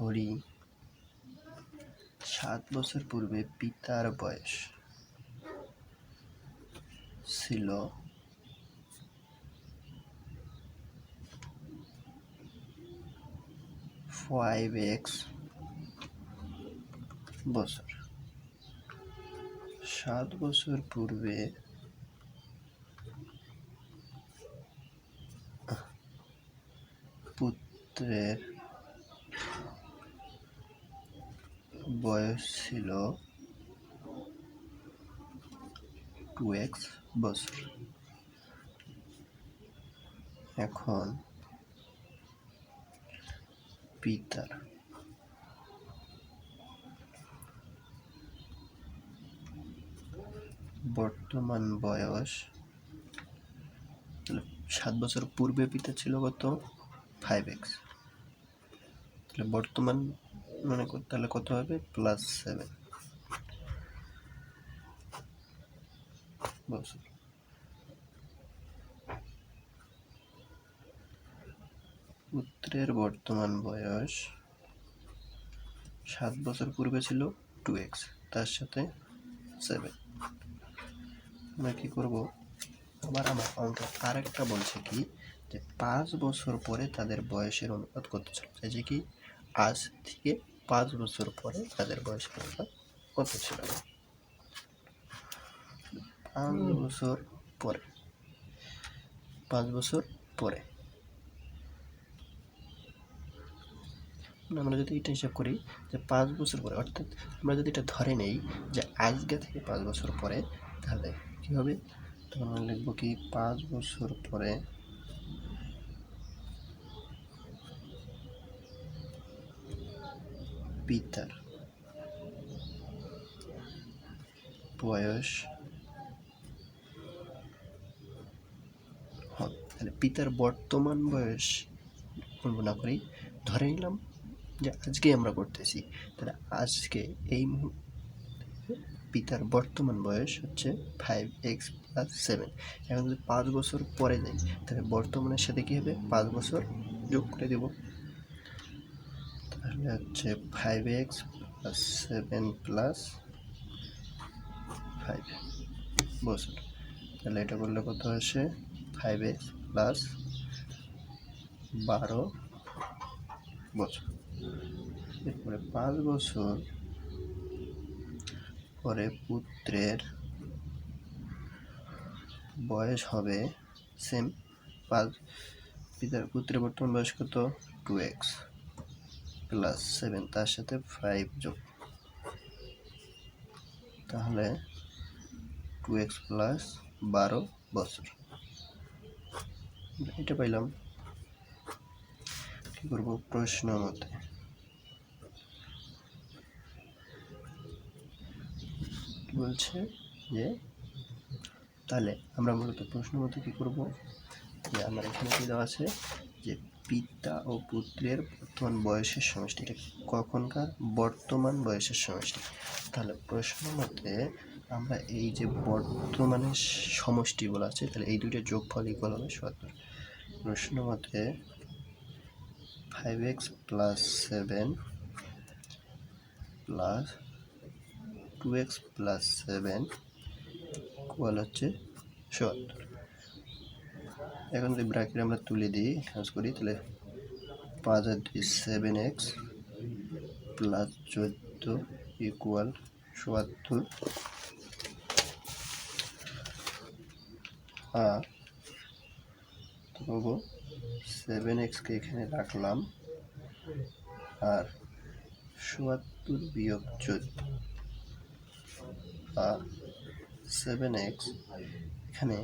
হরি। সাত বছর পূর্বে পিতার বয়স ছিল। ফাইভ এক্স বছর। সাত বছর পূর্বে পুত্রের বয়স ছিল টু এক্স বছর। এখন পিতার। বর্তমান বয়স তাহলে সাত বছর পূর্বে পিতা ছিল কত? ফাইভ এক্স তাহলে বর্তমান মনে তাহলে কত হবে? প্লাস সেভেন বছর পুত্রের বর্তমান বয়স সাত বছর পূর্বে ছিল টু এক্স তার সাথে সেভেন আমরা কি করব? আবার আমার অঙ্কে আরেকটা বলছে কি, যে পাঁচ বছর পরে তাদের বয়সের অনুপাত কত ছিল? যে কি? আজ থেকে পাঁচ বছর পরে তাদের বয়স কত ছিল? পাঁচ বছর পরে। পাঁচ বছর পরে। আমরা যদি এটা হিসাব করি যে পাঁচ বছর পরে অর্থাৎ আমরা যদি এটা ধরে নেই যে আজকে থেকে পাঁচ বছর পরে তাহলে কী হবে? তখন আমরা লিখব কি পাঁচ বছর পরে পিতার বয়স? তাহলে পিতার বর্তমান বয়স গণনা করি। ধরে নিলাম যে আজকে আমরা করতেছি। তাহলে আজকে এই পিতার বর্তমান বয়স হচ্ছে ফাইভ এক্স প্লাস সেভেন এখন যদি পাঁচ বছর পরে যাই, তাহলে বর্তমানের সাথে কী হবে? পাঁচ বছর যোগ করে দেব। তাহলে হচ্ছে five X plus seven plus five বছর তাহলে এটা করলে কত আসে? ফাইভ এক্স প্লাস বারো বছর এরপরে পাঁচ বছর পরে পুত্রের বয়স হবে সেম পাঁচ। পিতার পুত্রের বর্তমান বয়স কত? টু এক্স প্লাস সেভেন তার সাথে ফাইভ যোগ। তাহলে টু এক্স প্লাস বারো বছর। এটা পাইলাম। কি করব? প্রশ্ন মতে। বলছে যে, তাহলে আমরা মূলত প্রশ্ন মতে কী করব? যে আমার এখানে কি দেওয়া আছে? পিতা ও পুত্রের বর্তমান বয়সের সমষ্টি এটা কখনকার বর্তমান বয়সের সমষ্টি? তাহলে প্রশ্ন মতে আমরা এই যে বর্তমানের সমষ্টিগুলো আছে, তাহলে এই দুইটা যোগফল ইকুয়াল হবে সত্তর। প্রশ্ন মতে five X plus seven plus two X plus seven equal হচ্ছে সত্তর। এখন যদি ব্র্যাকেট আমরা তুলে দিই কাজ করি, তাহলে পাঁচ আর দুই সেভেন এক্স প্লাস চোদ্দ ইকুয়াল চুয়াত্তর আর পাবো সেভেন এক্সকে এখানে রাখলাম। আর চুয়াত্তর বিয়োগ চোদ্দ। আর সেভেন এক্স এখানে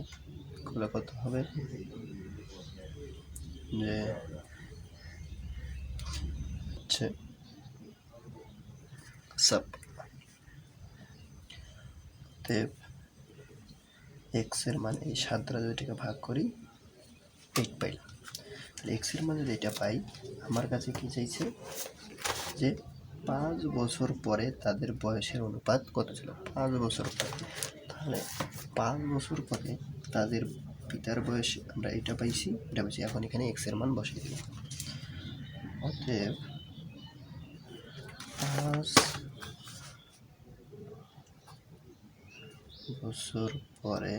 করলে কত হবে? যে হচ্ছে সাব এক্সের মান এই সাত দ্বারা যদি এটাকে ভাগ করি এইট পাইলাম। তাহলে এক্সের মান যদি এটা পাই, আমার কাছে কি চাইছে? যে পাঁচ বছর পরে তাদের বয়সের অনুপাত কত ছিল? পাঁচ বছর পরে। তাহলে পাঁচ বছর পরে তাদের পিতার বয়স আমরা এটা পাইছি এটা পাইছি। এখন এখানে এক্সের মান বসিয়ে দিলাম। অতএব পাঁচ বছর পরে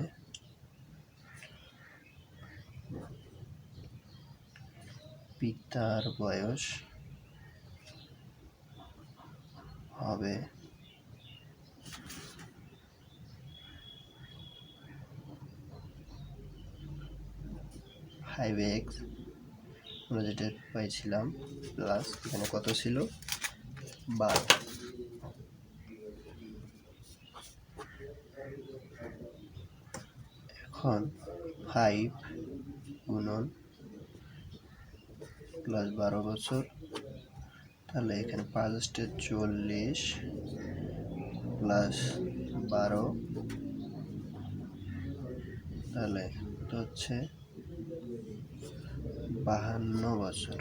পিতার বয়স হবে ফাইভ এক্স আমরা যেটা পাইছিলাম প্লাস এখানে কত ছিল? বারো। এখন ফাইভ গুণন প্লাস বারো বছর, তাহলে এখানে পাঁচ চল্লিশ প্লাস বারো, তাহলে হচ্ছে? বাহান্ন বছর।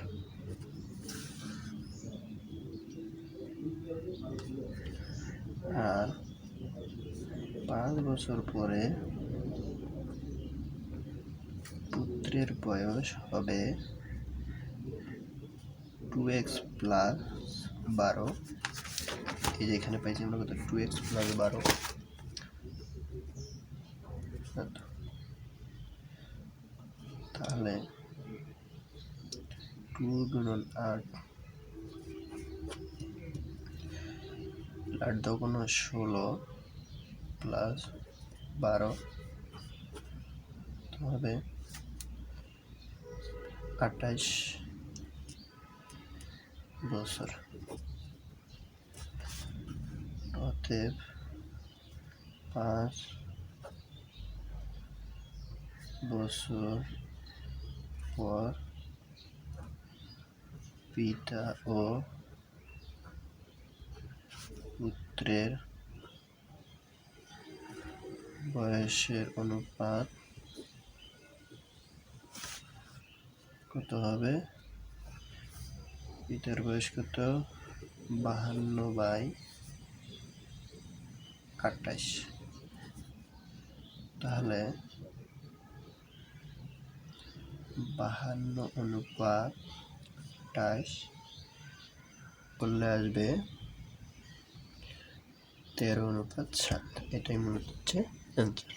আর পাঁচ বছর পরে পুত্রের বয়স হবে টু এক্স প্লাস বারো। এই যে এখানে পাইছি আমরা কত? টু এক্স প্লাস বারো। তাহলে টু গুণন আট আট দোকানো ষোলো প্লাস বারো। হবে আঠাইশ বছর। অতএব পাঁচ বছর পর পিতা ও পুত্রের বয়সের অনুপাত কত হবে? পিতার বয়স কত? বাহান্ন বাই আটাইশ তাহলে বাহান্ন অনুপাত আটাইশ করলে আসবে তেরো অনুপাত সাত। এটাই মনে হচ্ছে অ্যান্সার